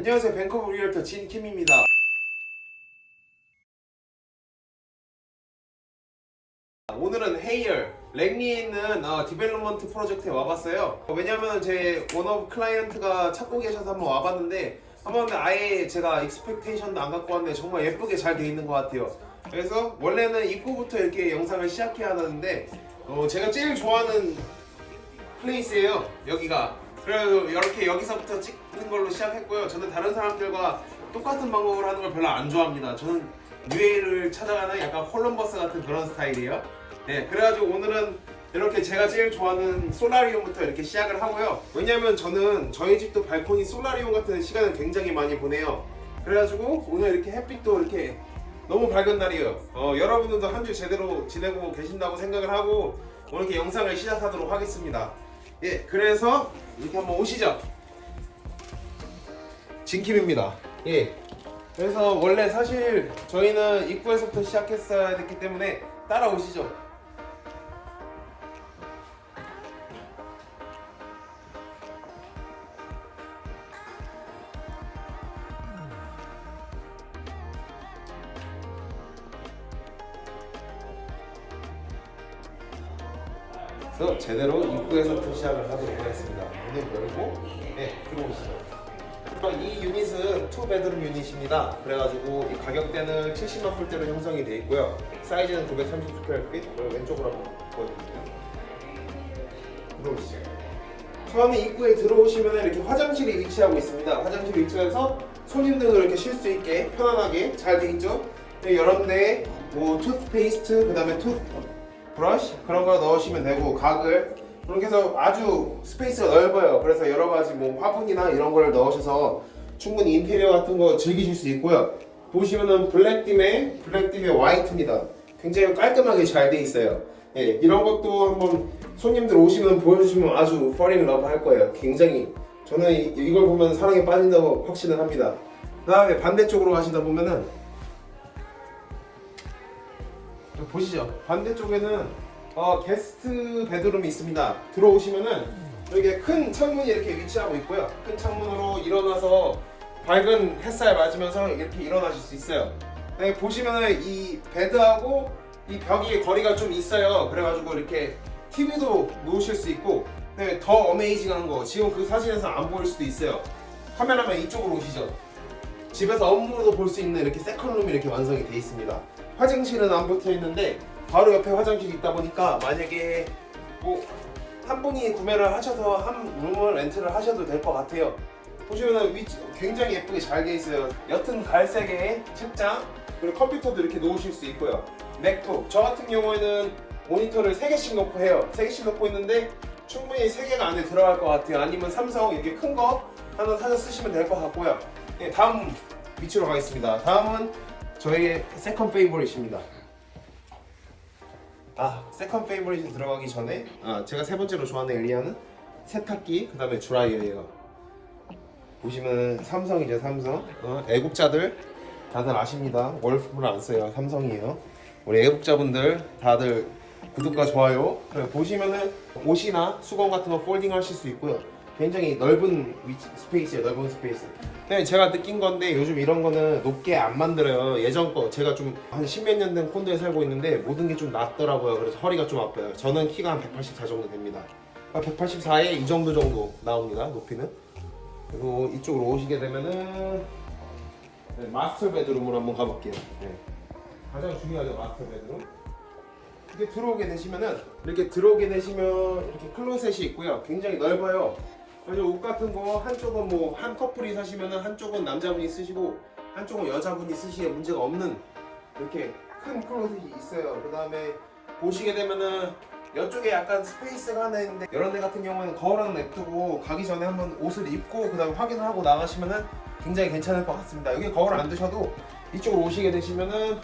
안녕하세요. 밴커버 리얼터 진킴입니다. 오늘은 헤이얼 랭리에 있는 어, 디벨롭먼트 프로젝트에 와봤어요. 어, 왜냐면 제 원업 클라이언트가 찾고 계셔서 한번 와봤는데 한번 아예 제가 익스펙테이션도 안 갖고 왔는데 정말 예쁘게 잘 돼 있는 것 같아요. 그래서 원래는 입구부터 이렇게 영상을 시작해야 하는데 어, 제가 제일 좋아하는 플레이스예요 여기가. 그래서 이렇게 여기서부터 찍는 걸로 시작했고요. 저는 다른 사람들과 똑같은 방법을 하는 걸 별로 안 좋아합니다. 저는 뉴에이를 찾아가는 약간 콜럼버스 같은 그런 스타일이에요. 네 그래가지고 오늘은 이렇게 제가 제일 좋아하는 솔라리움부터 이렇게 시작을 하고요. 왜냐면 저는 저희 집도 발코니 솔라리움 같은 시간을 굉장히 많이 보내요. 그래가지고 오늘 이렇게 햇빛도 이렇게 너무 밝은 날이에요. 어, 여러분들도 한 주 제대로 지내고 계신다고 생각을 하고 오늘 이렇게 영상을 시작하도록 하겠습니다. 예, 그래서 이렇게 한번 오시죠. 진킴입니다. 예. 그래서 원래 사실 저희는 입구에서부터 시작했어야 됐기 때문에 따라오시죠. 그래서 제대로 입구에서부터 시작을 하도록 하겠습니다. 문을 열고 이 유닛은 투 베드룸 유닛입니다. 그래가지고 이 가격대는 70만 불대로 형성이 되어 있고요. 사이즈는 930 스퀘어 핏. 그리고 왼쪽으로 한번 보여드릴게요. 들어오시죠. 처음에 입구에 들어오시면 이렇게 화장실이 위치하고 있습니다. 화장실이 위치해서 손님들도 이렇게 쉴 수 있게 편안하게 잘 돼 있죠. 네, 여러 데에 뭐 투스페이스트, 그 다음에 투 브러쉬 그런 거 넣으시면 되고 가글 그렇게 해서 아주 스페이스가 넓어요. 그래서 여러 가지 뭐 화분이나 이런 걸 넣으셔서 충분히 인테리어 같은 거 즐기실 수 있고요. 보시면은 블랙dim에 블랙dim에 화이트입니다. 굉장히 깔끔하게 잘 돼 있어요. 예, 이런 것도 한번 손님들 오시면 보여주시면 아주 falling love 할 거예요. 굉장히 저는 이- 이걸 보면 사랑에 빠진다고 확신을 합니다. 그 다음에 반대쪽으로 가시다 보면은 보시죠. 반대쪽에는 어, 게스트 베드룸이 있습니다. 들어오시면은 여기에 큰 창문이 이렇게 위치하고 있고요. 큰 창문으로 일어나서 밝은 햇살 맞으면서 이렇게 일어나실 수 있어요. 네, 보시면은 이 베드하고 이 벽이 거리가 좀 있어요. 그래가지고 이렇게 TV도 놓으실 수 있고 네, 더 어메이징한 거 지금 그 사진에서 안 보일 수도 있어요. 카메라맨 이쪽으로 오시죠. 집에서 업무도 볼 수 있는 이렇게 세컨룸이 이렇게 완성이 되어 있습니다. 화장실은 안 붙어 있는데 바로 옆에 화장실이 있다 보니까 만약에 뭐 한 분이 구매를 하셔서 한 룸을 렌트를 하셔도 될 것 같아요. 보시면은 위치 굉장히 예쁘게 잘 돼 있어요. 옅은 갈색의 책장 그리고 컴퓨터도 이렇게 놓으실 수 있고요. 맥북 저 같은 경우에는 모니터를 3개씩 놓고 해요. 3개씩 놓고 있는데 충분히 3개가 안에 들어갈 것 같아요. 아니면 삼성 이렇게 큰 거 하나 사서 쓰시면 될 것 같고요. 네, 다음 위치로 가겠습니다. 다음은 저희의 세컨 페이보릿입니다. 아, 세컨 페이보릿 들어가기 전에 아, 제가 세 번째로 좋아하는 에리아는 세탁기, 그 다음에 드라이어예요. 보시면 삼성이죠, 삼성. 어, 애국자들 다들 아십니다. 월프를 안 써요, 삼성이에요. 우리 애국자분들 다들 구독과 좋아요. 그리고 보시면은 옷이나 수건 같은 거 폴딩 하실 수 있고요. 굉장히 넓은 위치, 스페이스예요, 넓은 스페이스. 네, 제가 느낀 건데 요즘 이런 거는 높게 안 만들어요. 예전 거 제가 좀 한 십몇 년 된 콘도에 살고 있는데 모든 게 좀 낮더라고요. 그래서 허리가 좀 아파요. 저는 키가 한 184 정도 됩니다. 184에 이 정도 정도 나옵니다. 높이는. 그리고 이쪽으로 오시게 되면은 네, 마스터 베드룸으로 한번 가볼게요. 네. 가장 중요하죠 마스터 베드룸. 이렇게 들어오게 되시면은 이렇게 들어오게 되시면 이렇게 클로셋이 있고요. 굉장히 넓어요. 그래서 옷 같은 거 한쪽은 뭐 한 커플이 사시면은 한쪽은 남자분이 쓰시고 한쪽은 여자분이 쓰시기에 문제가 없는 이렇게 큰 클로셋이 있어요. 그 다음에 보시게 되면은 이쪽에 약간 스페이스가 하나 있는데 이런 데 같은 경우에는 거울은 냅두고 가기 전에 한번 옷을 입고 그 다음에 확인을 하고 나가시면은 굉장히 괜찮을 것 같습니다. 여기 거울 안 드셔도 이쪽으로 오시게 되시면은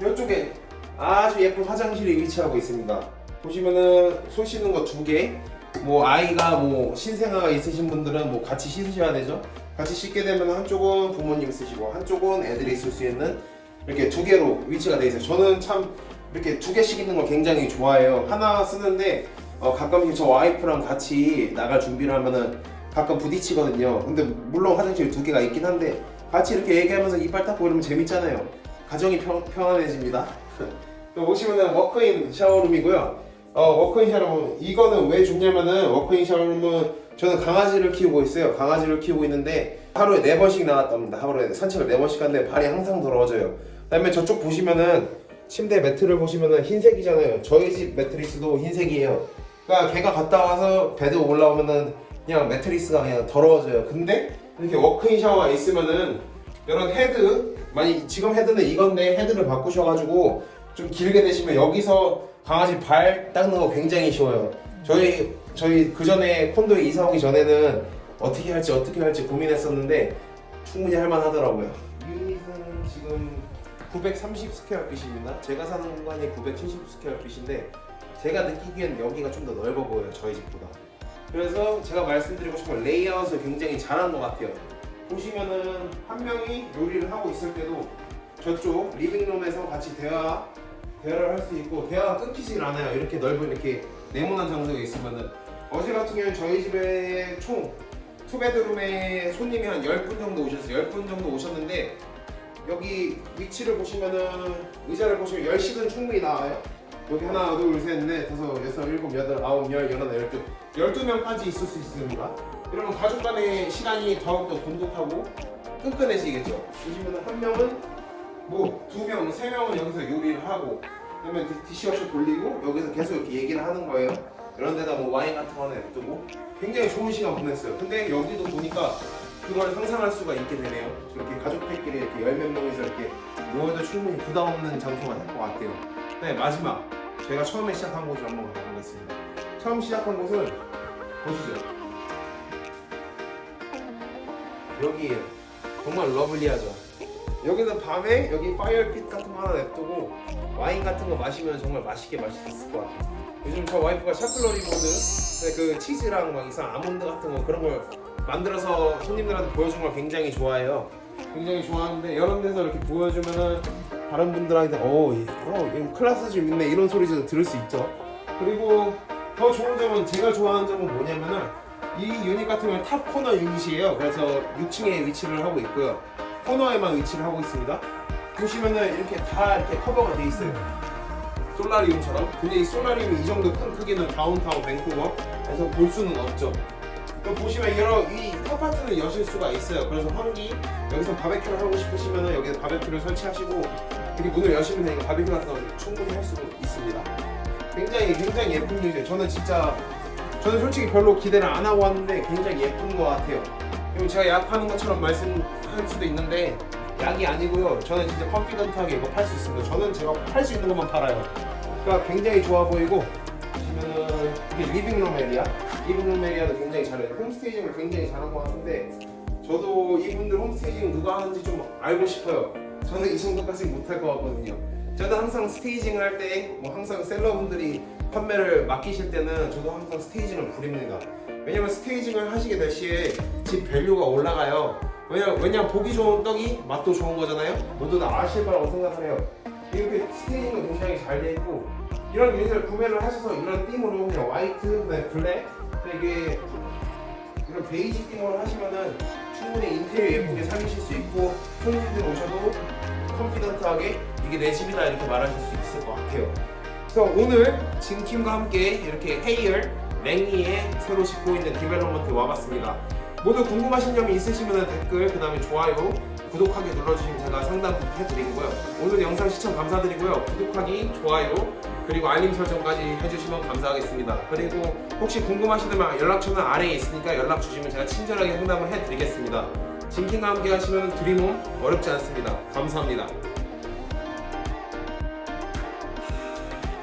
이쪽에 아주 예쁜 화장실이 위치하고 있습니다. 보시면은 손 씻는 거 두 개. 뭐 아이가 뭐 신생아가 있으신 분들은 뭐 같이 씻으셔야 되죠. 같이 씻게 되면 한쪽은 부모님 쓰시고 한쪽은 애들이 쓸 수 있는 이렇게 두 개로 위치가 돼 있어요. 저는 참 이렇게 두 개씩 있는 거 굉장히 좋아해요. 하나 쓰는데 어, 가끔씩 저 와이프랑 같이 나갈 준비를 하면은 가끔 부딪히거든요. 근데 물론 화장실 두 개가 있긴 한데 같이 이렇게 얘기하면서 이빨 닦고 이러면 재밌잖아요. 가정이 평, 평안해집니다. 또 보시면은 워크인 샤워룸이고요. 어, 워크인 샤워룸 이거는 왜 좋냐면은 워크인 샤워룸은 저는 강아지를 키우고 있어요. 강아지를 키우고 있는데 하루에 네 번씩 나갔답니다. 하루에 산책을 네 번씩 하는데 발이 항상 더러워져요. 그 다음에 저쪽 보시면은 침대 매트를 보시면은 흰색이잖아요. 저희 집 매트리스도 흰색이에요. 그러니까 걔가 갔다 와서 베드 올라오면은 그냥 매트리스가 그냥 더러워져요. 근데 이렇게 워크인 샤워가 있으면은 이런 헤드 많이 지금 헤드는 이건데 헤드를 바꾸셔가지고 좀 길게 되시면 여기서 강아지 발 닦는 거 굉장히 쉬워요. 저희 저희 그 전에 콘도에 이사 오기 전에는 어떻게 할지 어떻게 할지 고민했었는데 충분히 할만하더라고요. 유닛은 지금 930 스퀘어 핏입니다. 제가 사는 공간이 970 스퀘어 핏인데 제가 느끼기엔 여기가 좀 더 넓어 보여요 저희 집보다. 그래서 제가 말씀드리고 싶은 건 레이아웃을 굉장히 잘한 것 같아요. 보시면은 한 명이 요리를 하고 있을 때도 저쪽 리빙룸에서 같이 대화 대화를 할 수 있고 대화가 끊기질 않아요. 이렇게 넓은 이렇게 네모난 장소에 있으면은 어제 같은 경우에 저희 집에 총 투베드룸에 손님이 한 10분 정도 오셨어요. 10분 정도 오셨는데 여기 위치를 보시면은 의자를 보시면 10씩은 충분히 나와요. 여기 하나, 둘, 셋, 넷, 다섯, 여섯, 일곱, 여덟, 아홉, 열, 열하나, 열두, 열두 명까지 있을 수 있습니다. 이러면 가족 간의 시간이 더욱더 돈독하고 끈끈해지겠죠. 보시면은 한 명은 뭐 두 명, 세 명은 여기서 요리를 하고 그러면 디- 디시워셔 돌리고 여기서 계속 이렇게 얘기를 하는 거예요. 이런 데다 뭐 와인 같은 거 하나 냅두고 굉장히 좋은 시간 보냈어요. 근데 여기도 보니까 그걸 상상할 수가 있게 되네요. 이렇게 가족들끼리 이렇게 열 몇 명이서 이렇게 모여도 충분히 부담 없는 장소가 될 것 같아요. 네 마지막 제가 처음에 시작한 곳을 한번 가보겠습니다. 처음 시작한 곳은 보시죠. 여기에 정말 러블리하죠. 여기는 밤에 여기 파이어핏 같은 거 하나 냅두고 와인 같은 거 마시면 정말 맛있게 마실 수 있을 것 같아요. 요즘 저 와이프가 샤클러리 모드 그 치즈랑 막 이상 아몬드 같은 거 그런 걸 만들어서 손님들한테 보여주는 걸 굉장히 좋아해요. 굉장히 좋아하는데 이런 데서 이렇게 보여주면은 다른 분들한테 어 이거 클래스 좀 있네 이런 소리도 들을 수 있죠. 그리고 더 좋은 점은 제가 좋아하는 점은 뭐냐면은 이 유닛 같은 경우는 탑 코너 유닛이에요. 그래서 6층에 위치를 하고 있고요. 코너에만 위치를 하고 있습니다. 보시면은 이렇게 다 이렇게 커버가 돼 있어요. 솔라리움처럼. 근데 이 솔라리움이 이 정도 큰 크기는 다운타운 밴쿠버에서 볼 수는 없죠. 또 보시면 여러 이 아파트는 여실 수가 있어요. 그래서 환기 여기서 바베큐를 하고 싶으시면은 여기서 바베큐를 설치하시고 이렇게 문을 여시면 되니까 바베큐 같은 거 충분히 할 수도 있습니다. 굉장히 굉장히 예쁜 유닛이에요. 저는 진짜 저는 솔직히 별로 기대를 안 하고 왔는데 굉장히 예쁜 것 같아요. 그리고 제가 약하는 것처럼 말씀할 수도 있는데 약이 아니고요. 저는 진짜 컨피던트하게 이거 팔 수 있습니다. 저는 제가 팔 수 있는 것만 팔아요. 그러니까 굉장히 좋아 보이고 보시면은 이게 리빙룸 에리아, 리빙룸 에리아도 굉장히 잘해요. 홈스테이징을 굉장히 잘한 것 같은데 저도 이분들 홈스테이징 누가 하는지 좀 알고 싶어요. 저는 이 정도까지 못할 것 같거든요. 저도 항상 스테이징을 할 때 뭐 항상 셀러분들이 판매를 맡기실 때는 저도 항상 스테이징을 부립니다. 왜냐면 스테이징을 하시게 될 시에 집 밸류가 올라가요. 왜냐, 왜냐 보기 좋은 떡이 맛도 좋은 거잖아요. 모두 다 아실 거라고 생각을 해요. 이렇게 스테이징은 굉장히 잘 돼 있고 이런 유닛을 구매를 하셔서 이런 띠으로 그냥 화이트, 블랙, 되게 이런 베이지 띠으로 하시면은 충분히 인테리어 예쁘게 살리실 수 있고 손님들 오셔도 컨피던트하게 이게 내 집이다 이렇게 말하실 수 있을 것 같아요. 그래서 오늘 진킴과 함께 이렇게 헤이얼 랭이에 새로 짓고 있는 디벨롭먼트에 와봤습니다. 모두 궁금하신 점이 있으시면 댓글, 그 다음에 좋아요, 구독하기 눌러주시면 제가 상담 해드리고요. 오늘 영상 시청 감사드리고요. 구독하기, 좋아요, 그리고 알림 설정까지 해주시면 감사하겠습니다. 그리고 혹시 궁금하시다면 연락처는 아래에 있으니까 연락 주시면 제가 친절하게 상담을 해드리겠습니다. 진킴과 함께 하시면 드림홈 어렵지 않습니다. 감사합니다.